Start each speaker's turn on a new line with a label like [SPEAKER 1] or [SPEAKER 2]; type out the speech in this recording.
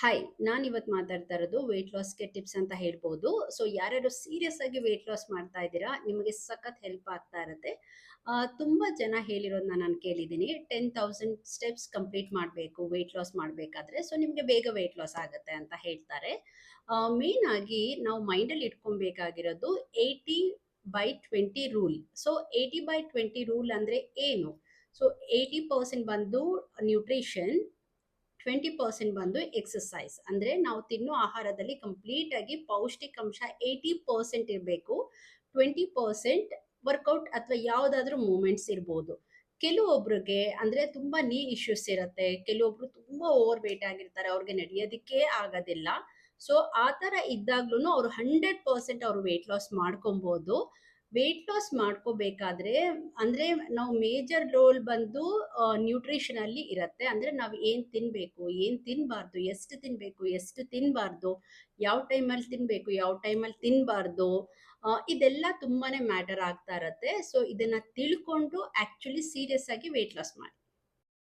[SPEAKER 1] Hi ನಾನು ಇವತ್ತು ಮಾತಾಡ್ತಾ ಇರೋದು ವೆಯ್ಟ್ ಲಾಸ್ಗೆ ಟಿಪ್ಸ್ ಅಂತ ಹೇಳ್ಬೋದು. ಸೊ ಯಾರ್ಯಾರು ಸೀರಿಯಸ್ ಆಗಿ ವೆಯ್ಟ್ ಲಾಸ್ ಮಾಡ್ತಾ ಇದ್ದೀರಾ, ನಿಮಗೆ ಸಖತ್ ಹೆಲ್ಪ್ ಆಗ್ತಾ ಇರುತ್ತೆ. ತುಂಬ ಜನ ಹೇಳಿರೋದನ್ನ ನಾನು ಕೇಳಿದ್ದೀನಿ. ಟೆನ್ ತೌಸಂಡ್ ಸ್ಟೆಪ್ಸ್ ಕಂಪ್ಲೀಟ್ ಮಾಡಬೇಕು ವೆಯ್ಟ್ ಲಾಸ್ ಮಾಡಬೇಕಾದ್ರೆ. ಸೊ ನಿಮಗೆ ಬೇಗ ವೆಯ್ಟ್ ಲಾಸ್ ಆಗುತ್ತೆ ಅಂತ ಹೇಳ್ತಾರೆ. ಮೇನ್ ಆಗಿ ನಾವು ಮೈಂಡಲ್ಲಿ ಇಟ್ಕೊಬೇಕಾಗಿರೋದು eighty by twenty rule so eighty by twenty rule ಅಂದರೆ ಏನು? ಸೊ ಏಯ್ಟಿ ಪರ್ಸೆಂಟ್ ಬಂದು ನ್ಯೂಟ್ರಿಷನ್ ಟ್ವೆಂಟಿ ಪರ್ಸೆಂಟ್ ಬಂದು ಎಕ್ಸಸೈಸ್ ಅಂದರೆ ನಾವು ತಿನ್ನೋ ಆಹಾರದಲ್ಲಿ ಕಂಪ್ಲೀಟ್ ಆಗಿ ಪೌಷ್ಟಿಕಾಂಶ ಏಯ್ಟಿ ಪರ್ಸೆಂಟ್ ಇರಬೇಕು. ಟ್ವೆಂಟಿ ಪರ್ಸೆಂಟ್ ವರ್ಕೌಟ್ ಅಥವಾ ಯಾವುದಾದ್ರೂ ಮೂಮೆಂಟ್ಸ್ ಇರ್ಬೋದು. ಕೆಲವೊಬ್ರಿಗೆ ಅಂದರೆ ತುಂಬ ನೀ ಇಶ್ಯೂಸ್ ಇರುತ್ತೆ. ಕೆಲವೊಬ್ರು ತುಂಬ ಓವರ್ ವೇಟ್ ಆಗಿರ್ತಾರೆ. ಅವ್ರಿಗೆ ನಡೆಯೋದಕ್ಕೆ ಆಗೋದಿಲ್ಲ. ಸೊ ಆ ಥರ ಇದ್ದಾಗ್ಲೂ ಅವರು ಹಂಡ್ರೆಡ್ ಪರ್ಸೆಂಟ್ ಅವರು ವೆಯ್ಟ್ ಲಾಸ್ ಮಾಡ್ಕೊಬೋದು. ವೆಯ್ಟ್ ಲಾಸ್ ಮಾಡ್ಕೋಬೇಕಾದ್ರೆ, ಅಂದರೆ ನಾವು ಮೇಜರ್ ರೋಲ್ ಬಂದು ನ್ಯೂಟ್ರಿಷನಲ್ಲಿ ಇರುತ್ತೆ. ಅಂದರೆ ನಾವು ಏನು ತಿನ್ನಬೇಕು ಏನು ತಿನ್ನಬಾರ್ದು ಎಷ್ಟು ತಿನ್ನಬೇಕು ಎಷ್ಟು ತಿನ್ನಬಾರ್ದು ಯಾವ ಟೈಮಲ್ಲಿ ತಿನ್ನಬೇಕು ಯಾವ ಟೈಮಲ್ಲಿ ತಿನ್ನಬಾರ್ದು ಇದೆಲ್ಲ ತುಂಬಾನೇ ಮ್ಯಾಟರ್ ಆಗ್ತಾ ಇರತ್ತೆ. ಸೊ ಇದನ್ನ ತಿಳ್ಕೊಂಡು ಆ್ಯಕ್ಚುಲಿ ಸೀರಿಯಸ್ ಆಗಿ ವೆಯ್ಟ್ ಲಾಸ್ ಮಾಡಿ.